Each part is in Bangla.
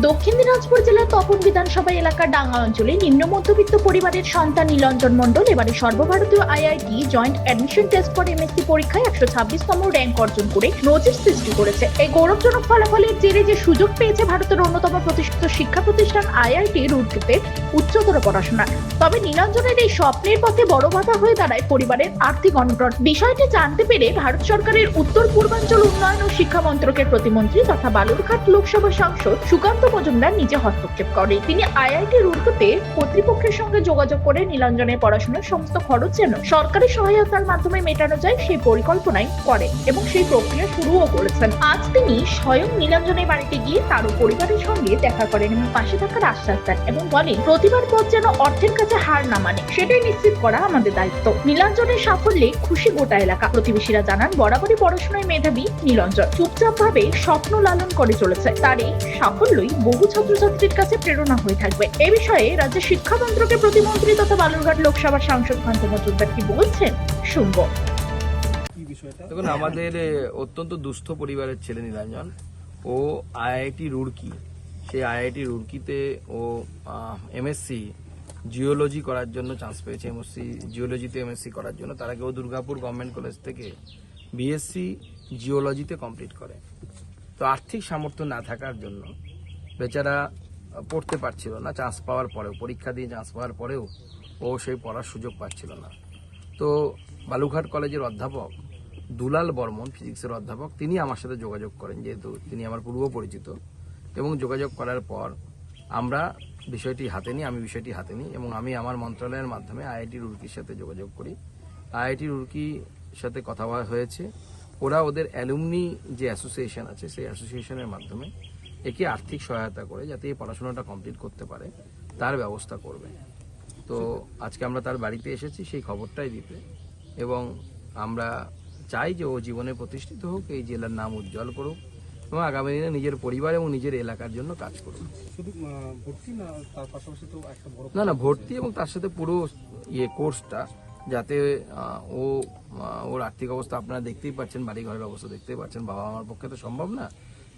দক্ষিণ দিনাজপুর জেলার তপন বিধানসভা এলাকার ডাঙ্গা অঞ্চলে নিম্ন মধ্যবিত্ত পরিবারের সন্তান নীলঞ্জন মণ্ডল এবারে সর্বভারতীয় IIT joint admission test for MSc পরীক্ষায় একশো ছাব্বিশতম র্যাঙ্ক অর্জন করে নজির সৃষ্টি করেছে। এই গৌরবজনক ফলাফলের জেরে যে সুযোগ পেয়েছে ভারতের অন্যতম প্রতিষ্ঠিত শিক্ষা প্রতিষ্ঠান আইআইটি রুটকিতে উচ্চতর পড়াশোনা। তবে নীলাঞ্জনের এই স্বপ্নের পথে বড় বাধা হয়ে দাঁড়ায় পরিবারের আর্থিক অনটন। বিষয়টি জানতে পেরে ভারত সরকারের উত্তর পূর্বাঞ্চল উন্নয়ন ও শিক্ষা মন্ত্রকের প্রতিমন্ত্রী তথা বালুরঘাট লোকসভা সাংসদ সুকান্ত মজুমদার নিজে হস্তক্ষেপ করে। তিনি আইআইটি রুটকুতে কর্তৃপক্ষের সঙ্গে যোগাযোগ করে নীলাঞ্জনের পড়াশোনার সমস্ত খরচ যেন সরকারি সহায়তার মাধ্যমে মেটানো যায়, সেই পরিকল্পনাই করেন এবং সেই প্রক্রিয়া শুরুও করেছেন। আজ তিনি স্বয়ং নীলাঞ্জনের বাড়িতে গিয়ে তারও পরিবারের সঙ্গে দেখা করেন এবং পাশে থাকার আশ্বাস দেন এবং বলেন, প্রতিবার পথ যেন অর্থের কাছে হার না মানে সেটাই নিশ্চিত করা আমাদের দায়িত্ব। নীলাঞ্জনের সাফল্যে খুশি গোটা এলাকা। প্রতিবেশীরা জানান, বরাবরই পড়াশোনায় মেধাবী নীলঞ্জন। চুপচাপ ভাবে স্বপ্ন লালন করে চলেছে। তার এই সাফল্যই বহু ছাত্রছাত্রীর কাছে প্রেরণা হয়ে থাকবে। এ বিষয়ে রাজ্যের শিক্ষা মন্ত্রকের প্রতিমন্ত্রী তথা বালুরঘাট লোকসভার সাংসদ কান্ত মজুমদার কি বলছেন শুনব। কি বিষয়টা? দেখুন আমাদের অত্যন্ত দুস্থ পরিবারের ছেলে নীলাঞ্জন। ও আইআইটি রুড়কি। সেই আইআইটি রুড়কিতে ও এমএসসি জিওলজি করার জন্য চান্স পেয়েছে। এমএসসি জিওলজিতে এমএসসি করার জন্য। তার আগে ও দুর্গাপুর গভর্নমেন্ট কলেজ থেকে বিএসসি জিওলজিতে কমপ্লিট করে। তো আর্থিক সামর্থ্য না থাকার জন্য বেচারা পড়তে পারছিল না চান্স পাওয়ার পরেও, পরীক্ষা দিয়ে চান্স পাওয়ার পরেও ও সেই পড়ার সুযোগ পাচ্ছিল না। তো বালুঘাট কলেজের অধ্যাপক দুলাল বর্মন ফিজিক্সের অধ্যাপক, তিনি আমার সাথে যোগাযোগ করেন, যেহেতু তিনি আমার পূর্ব পরিচিত, এবং যোগাযোগ করার পর আমরা বিষয়টি হাতে নিই, আমি বিষয়টি হাতে নিই, এবং আমি আমার মন্ত্রণালয়ের মাধ্যমে আইআইটি রুরকির সাথে যোগাযোগ করি। আইআইটি রুরকির সাথে কথা হয়েছে, ওরা ওদের অ্যালুমনি যে অ্যাসোসিয়েশন আছে, সেই অ্যাসোসিয়েশনের মাধ্যমে একে আর্থিক সহায়তা করে যাতে এই পড়াশোনাটা কমপ্লিট করতে পারে তার ব্যবস্থা করবে। তো আজকে আমরা তার বাড়িতে এসেছি সেই খবরটাই দিতে। এবং আমরা চাই যে ও জীবনে প্রতিষ্ঠিত হোক এই জেলার নাম উজ্জ্বল করুক এবং আগামী দিনে নিজের পরিবার এবং নিজের এলাকার জন্য কাজ করুক। না না না ভর্তি এবং তার সাথে পুরো ইয়ে কোর্সটা যাতে ও ওর আর্থিক অবস্থা আপনারা দেখতেই পাচ্ছেন বাড়ি ঘরের অবস্থা দেখতেই পাচ্ছেন বাবা মার পক্ষে তো সম্ভব না।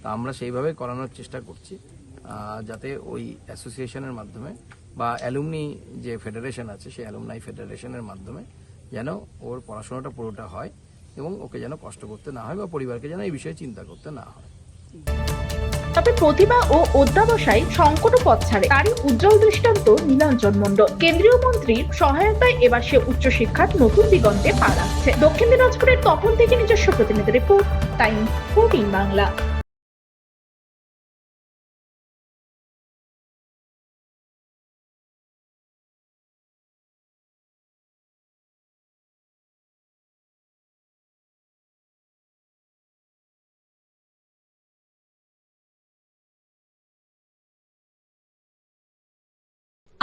তা আমরা সেইভাবে করানোর চেষ্টা করছি যাতে ওই অ্যাসোসিয়েশনের মাধ্যমে বা অ্যালুমনি যে ফেডারেশন আছে সেই অ্যালুমনাই ফেডারেশনের মাধ্যমে যেন ওর পড়াশোনাটা পুরোটা হয় এবং ওকে যেন কষ্ট করতে না হয় বা পরিবারকে যেন এই বিষয়ে চিন্তা করতে না হয়। তবে প্রতিভা ও অধ্যাবসায় সংকট পথ ছাড়ে। তারই উজ্জ্বল দৃষ্টান্ত নীলাঞ্জন মণ্ডল। কেন্দ্রীয় মন্ত্রীর সহায়তায় এবার সে উচ্চশিক্ষার নতুন দিগন্তে পা রাখছে। দক্ষিণ দিনাজপুরের তখন থেকে নিজস্ব প্রতিনিধি রিপোর্ট, টাইম ফোরটিন বাংলা।